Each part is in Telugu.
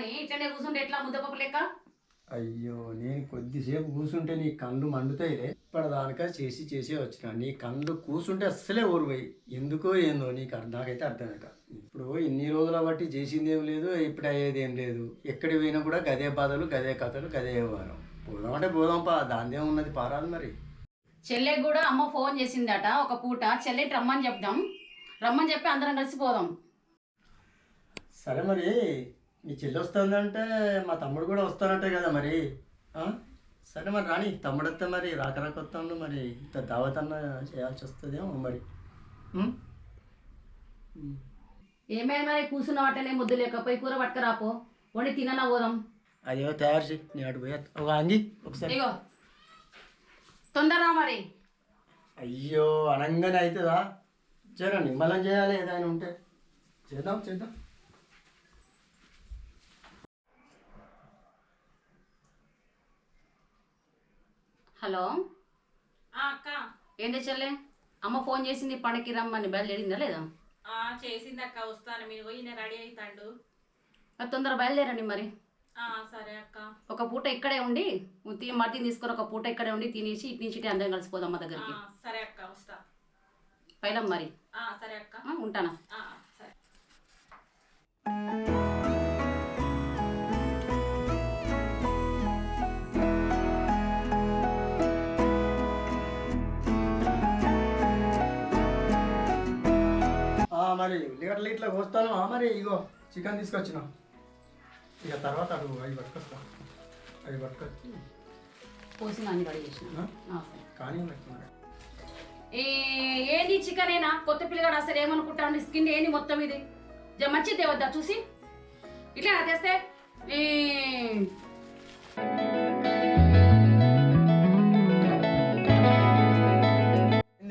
ఇట్లనే కూర్చుంటే ఎట్లా ముద్దపప్పు లెక్క? అయ్యో నేను కొద్దిసేపు కూర్చుంటే నీ కళ్ళు మండుతాయిలే. ఇప్పటిదానికా చేసి చేసి వచ్చిన నీ కళ్ళు కూర్చుంటే అస్సలే ఓడిపోయి ఎందుకో ఏందో నీకు అర్థం నాకైతే అర్థం కాక. ఇప్పుడు ఇన్ని రోజుల బట్టి చేసింది ఏం లేదు ఇప్పుడు అయ్యేది ఏం లేదు. ఎక్కడికి పోయినా కూడా గదే బాధలు గదే కథలు గదే వ్యవహారం. పోదాం అంటే పోదాం పా దాని ఉన్నది పారాదు మరి. చెల్లెకి కూడా అమ్మ ఫోన్ చేసిందట ఒక పూట. చెల్లెకి రమ్మని చెప్దాం. రమ్మని చెప్పి అందరం కలిసి పోదాం. సరే మరి మీ చెల్లి వస్తుందంటే మా తమ్ముడు కూడా వస్తానంటే కదా మరి? సరే మరి రాని తమ్ముడు వస్తే మరి రాక రాక వస్తాను మరి ఇంత దావత్ అన్న చేయాల్సి వస్తుందేమో మరి. ఏమైనా మరి? కూర్చున్న వాటనే ముద్దు లేకపోయి కూర పట్టుకరాపో. వండి తిననా పోదాం అయ్యో తయారు చేయి నేను అటు పోయా ఒక అంగి ఒకసారి. ఇగో. తొందరరా మరి. అయ్యో అనంగానే అవుతుందా? జర నిమ్మలం చేయాలి ఏదైనా ఉంటే. చేద్దాం చేద్దాం. హలో? అక్క. ఏంది చెల్లె అమ్మ ఫోన్ చేసింది పండకి రమ్మని. బయలుదేరిందా లేదా? చేసింది అక్క. వస్తాను. మీరు పోయి నేను రెడీ అవుతాడు తొందర బయలుదేరండి మరి. సరే అక్క. ఒక పూట ఇక్కడే ఉండి మర్తిని తీసుకొని ఒక పూట ఇక్కడే ఉండి తినేసి ఇటు నుంచి అందరం కలిసిపోదాం అమ్మ దగ్గరికి. సరే అక్క. వస్తా. పైలం మరి. సరే అక్క. ఉంటానా? సరే. మరి ఉల్లిగడ్డలు ఇట్లా కోస్తాను ఆ, మరి ఇగో చికెన్ తీసుకొచ్చిన. ఇక తర్వాత అటు అవి పట్టుకొస్తా. అవి పట్టుకొచ్చి పోసిన అన్ని రెడీ చేసిన. కానీ ఏంది చికెనేనా? కొత్త పిల్లగాడు అసలు ఏమనుకుంటాడు? స్కిన్ ఏంది మొత్తం ఇది? మంచిది వద్దా చూసి? ఇట్లా తెస్తే?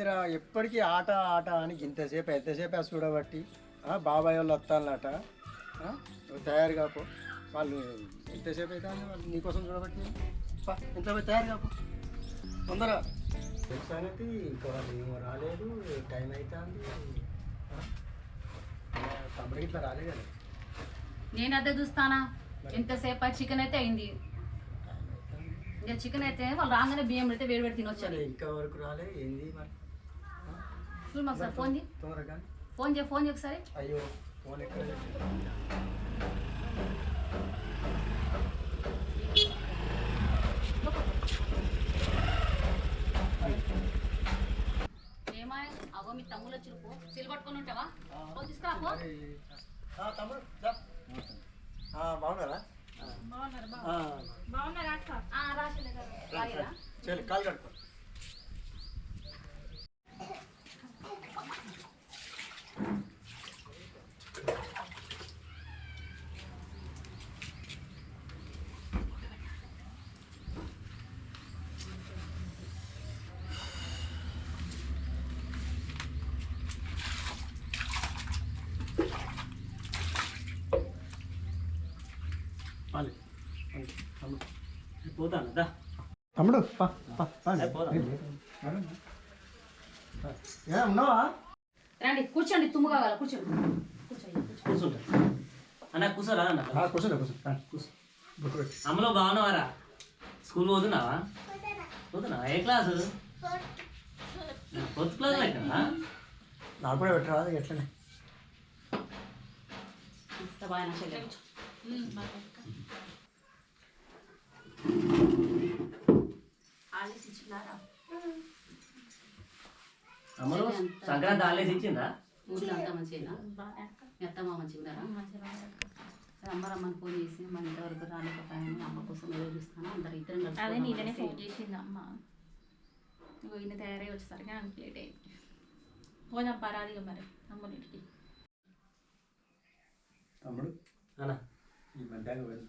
ఈ ఇందిరా ఎప్పటికీ ఆట ఆట అని ఇంతసేపు ఎంతసేపు ఆ చూడబట్టి? ఆ, బాబాయ్ వాళ్ళు వస్తానట తయారు కాపో. వాళ్ళు ఎంతసేపు అయితే అని వాళ్ళు నీకోసం చూడబట్టి? పోయి తయారు కాపో. తొందర సంగతి ఇంకా వాళ్ళు ఏమో రాలేదు టైం అవుతుంది తమ్ముడికి ఇట్లా రాలేదు? కదా నేను అదే చూస్తానా? ఎంతసేపు చికెన్ అయితే అయింది? ఇంకా చికెన్ అయితే వాళ్ళు రాగానే బియ్యం పెడితే వేడి పెడి తినొచ్చారు. సరే, ఇంకా వరకు రాలే ఏంది మరి? చూడు మాకు సార్ ఫోన్ చేయి తొందరగా ఫోన్ చేయి ఫోన్ చేయి ఒకసారి అయ్యో ఫోన్ ఎక్కడ ఏమా అగో మీ తమ్ముళ్ళు వచ్చి పో సిల్ పట్టుకొని ఉంటావా పో తీసుకురా పో తమ్ముడు బాగున్నారా బాగున్నారు కాలు కట్టుకో పోతాను దా. తమ్ముడు ఉన్నావా? రండి కూర్చోండి తుమ్ము కావాలి కూర్చోండి కూర్చోండి. అన్న కూర్చోరా అన్న. కూర్చోండి కూర్చో. అమ్మలో బాగున్నావారా? స్కూల్ పోతున్నావా? పోతున్నావా? ఏ క్లాసు? ఫోర్త్ క్లాస్ లెక్కనా నాకు కూడా పెట్టరా అది ఎట్లనే? బాగా ఆలేసి సంక్రాంతి హాలిడేస్ ఇచ్చిందా ఊర్లో అంతా మంచిగా అత్తమ్మ మంచిగా ఉన్నారా అమ్మ రమ్మని ఫోన్ చేసి మన ఇంతవరకు రాలేకపోయాను అమ్మ కోసం ఏదో చూస్తాను అందరు ఇద్దరం అదే నీటనే. ఫోన్ చేసింది అమ్మ. ఈయన తయారై వచ్చేసరికి నాకు లేట్ అయింది. పోదాం పరాదిగా మరి అమ్మనింటికి తమ్ముడు అన్న. ఈ మధ్యాహ్నం వెళ్ళి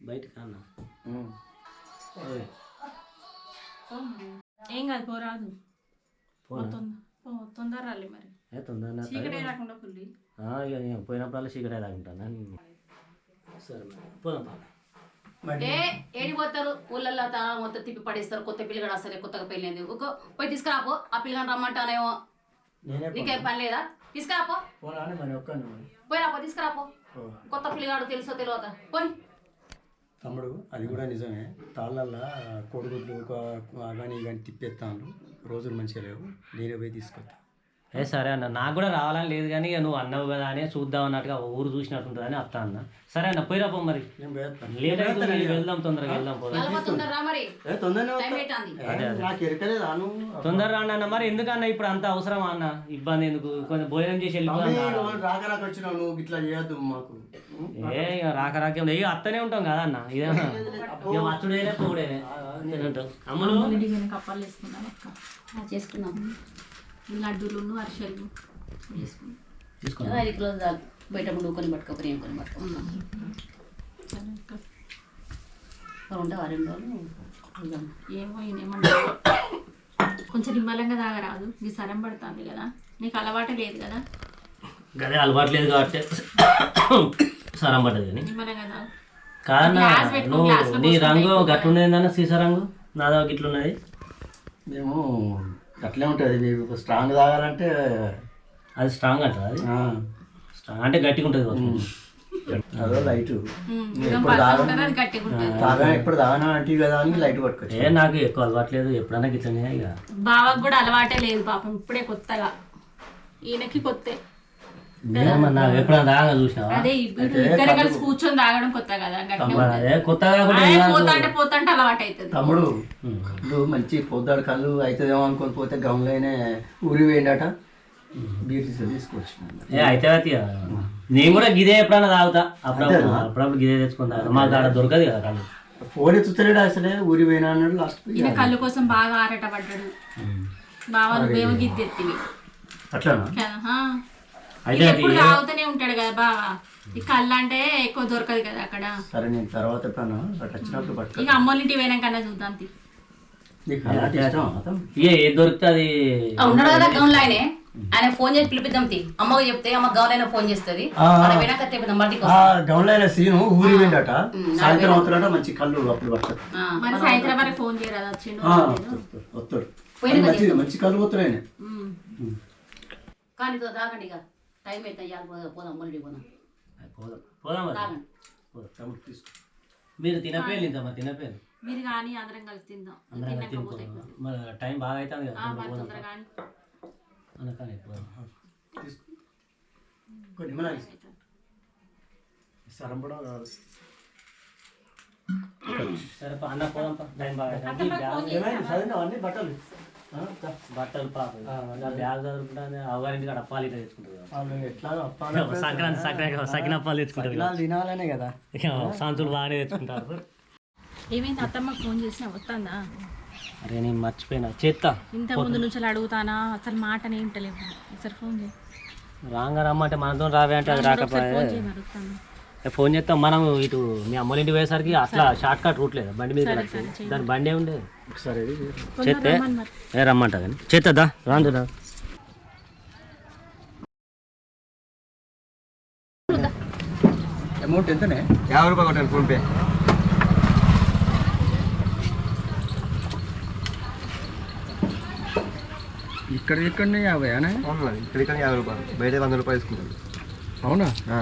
బయటకు అన్న ఏం కాదు పోరాదు. తొందర పో, తొందర రాలి మరి. ఏ తొందర చీకటే రాకుండా పుల్లి పోయినప్పుడల్లా చీకటే తాగుంటాను సరే మరి పోదాం పా మరి ఏ ఏడిపోతారు ఊళ్ళల్లో తాళం మొత్తం తిప్పి పడేస్తారు. కొత్త పిల్లగాడు అసలే కొత్తగా పెళ్ళింది ఊకో పోయి తీసుకురాపో. ఆ పిల్లగాని రమ్మంటానేమో. నీకేం పని లేదా? తీసుకురాపో. పోయి రాపో తీసుకురాపో. కొత్త పిల్లగాడు తెలుసో తెలియక పోని. తమ్ముడు అది కూడా నిజమే. తాళ్ళల్లో కొడుగుడ్లు కానీ కానీ తిప్పేస్తాను రోజులు మంచిగా లేవు. నేనే పోయి తీసుకొస్తాను ఏ సరే అన్న నాకు కూడా రావాలని లేదు కానీ ఇక నువ్వు అన్నావు కదా అని చూద్దాం అన్నట్టుగా ఊరు చూసినట్టు అని అత్త అన్న. సరే అన్న పోయిరా పో మరి. లేట్ అవుతుంది వెళ్దాం తొందరగా వెళ్దాం పోదాం నలభై రా మరి. ఏ, తొందరనే టైం వస్తా. అవుతుంది ఏ, నాకు ఎరకలేదు అను తొందరగా రండి అన్న మరి ఎందుకన్నా ఇప్పుడు అంత అవసరమా అన్న? ఇబ్బంది ఎందుకు? కొంచెం భోజనం చేసి వెళ్ళిపోదాం రాక రాక వచ్చినావు నువ్వు ఇట్లా చేయొద్దు మాకు. ఏ ఇక రాక రాక ఇక అత్తనే ఉంటాం కదా అన్న. ఇదేనా ఇక వచ్చుడేనే పోడేనే అమ్మలు? ఇంటికి లడ్డూలు అరిసెలు చాలు బయట ముందు పట్టుకోపోయి ఏం కొని అక్క ఉండవు రెండు రోజులు. ఏమో ఈయనేమన్నా కొంచెం నిమ్మలంగా తాగరాదు నీ సరం పడుతుంది కదా. నీకు అలవాటు లేదు కదా? అదే అలవాటు లేదు కాబట్టి సరం పడ్డది కానీ. నిమ్మలంగా తాగు. కాదన్నా నువ్వు నీ రంగు అయిపోతుంది. గట్లుండేదన్న సీసా రంగు? నాదో గిట్లున్నది? మేము అట్లే ఉంటుంది. నీకు స్ట్రాంగ్ తాగాలంటే అది స్ట్రాంగ్ అంటారు అది? ఆ, స్ట్రాంగ్ అంటే గట్టిగా ఉంటుంది. అదో లైట్ ఉంటుంది. తాగా ఎప్పుడు తాగానా అంటే కదా అని లైట్ పట్టుకోవచ్చు ఏ నాకు ఎక్కువ అలవాట్లేదు. ఎప్పుడైనా గిట్లనే ఇక. బావకు కూడా అలవాటే లేదు పాపం. ఇప్పుడే కొత్తగా. ఈయనకి కొత్తే. ఎప్పుడైనా చూసినావా? అదే ఇప్పుడు కలిసి కూర్చొని తాగడం కొత్త కదా అదే అలవాటు అవుతుంది తమ్ముడు. ఇప్పుడు మంచి పొద్దాడు కళ్ళు అవుతుందేమో అనుకొని పోతే గమలైనే ఊరి వేయండట బీర్ తీసుకొచ్చిన. ఏ అయితే అయితే నేను కూడా గిదే ఎప్పుడైనా తాగుతా. అప్పుడప్పుడు అప్పుడప్పుడు గిదే తెచ్చుకుని తాగుతా. మాకు ఆడ దొరకదు కదా కళ్ళు. ఫోన్ ఎత్తుతలేడు అసలే ఊరి పోయినా అన్నాడు లాస్ట్ కళ్ళు కోసం బాగా ఆరట పడ్డాడు బావలు మేము గిద్దెత్తివి. అట్లానా. అయితే ఈయన అది ఎప్పుడు తాగుతూనే ఉంటాడు కదా బాగా ఈ కళ్ళు అంటే ఎక్కువ దొరకదు కదా అక్కడ. సరే నేను తర్వాత ఎప్పుడన్నా అటు వచ్చినప్పుడు పట్టుకో. ఇక అమ్మోళ్ళ ఇంటికి పోయినాకన్నా చూద్దాం తి. నీకు అలాంటి ఇష్టం అతను ఏ ఏది దొరికితే అది ఆ, ఉన్నాడు కదా గౌన్లో ఆయనే ఆయన ఫోన్ చేసి పిలిపిద్దాం తి. అమ్మకి చెప్తే అమ్మ గౌన్ అయినా ఫోన్ చేస్తుంది. ఆ. అక్కడ వినాక తెప్పిద్దాం బయటికి ఆ గౌన్లైన సీను ఊరి ఉమ్, సాయంత్రం అవుతాడట మంచి కళ్ళు అప్పుడు పడతాడు ఆ, మరి సాయంత్రం వరకు ఫోన్ చేయరాదు వచ్చిండు? ఆ. వస్తాడు, వస్తాడు. పోయిన మంచి కళ్ళు. కానీ తాగండి ఇక. టైం అయితే ఇవాళ పోదాం పోదాం మొదటి పోదాం పోదాం పోదాం మరి. తాగండి తమ్ముడు తీసుకో మీరు తినపేయాలి ఇంత మరి తినపేయాలి మీరు కానీ అందరం కలిసి తిందాం అందరం తిన్నాక తినుకో. పోతే మరి టైం బాగా అవుతుంది కదా ఆ, మరి పోదాం. తొందరగా కానీ అనకాని పోదాం. తీసుకో కొన్ని మన సరం కూడా కావాలి సరే పా, అన్న పోదాం పా. టైం బాగా అవుతుంది. ఈ బ్యాగ్ ఏమైంది చదివినావా అన్ని బట్టలు. బట్టలు పాప. ఆ బ్యాగ్ చదువుకుంటానే అవగారింటి కాడ అప్పాలు ఇట్లా అప్పాలు సంక్రాంతి సంక్రాంతి సకిన అప్పాలు తెచ్చుకుంటుంది సకినాలు తినాలనే కదా. సాంతులు బాగానే తెచ్చుకుంటారు. ఏమైంది? అత్తమ్మ ఫోన్ చేసినా వస్తుందా అరే నేను మర్చిపోయినా. చేత్తా. ఇంత ముందు నుంచి అడుగుతానా? అసలు మాటనే వింటలేవు ఒకసారి ఫోన్ చేయి. రాంగా రమ్మంటే మనతో రావే అంటే అది రాకపోయే. ఫోన్ చేస్తాం మనం ఇటు మీ అమ్మోళ్ళ ఇంటికి పోయేసరికి అట్లా షార్ట్ కట్ రూట్ లేదు? బండి మీద. దాని బండి ఉండే ఒకసారి చేస్తే. ఏ రమ్మంటా కానీ. చేస్తుందా రాందుదా అమౌంట్ ఎంతనే? యాభై రూపాయలు కొట్టాను ఫోన్పే ఇక్కడ ఇక్కడ యాభై అనే? అవును మరి ఇక్కడ ఇక్కడ యాభై రూపాయలు. బయట వంద రూపాయలు తీసుకుంటాను అవునా? ఆ.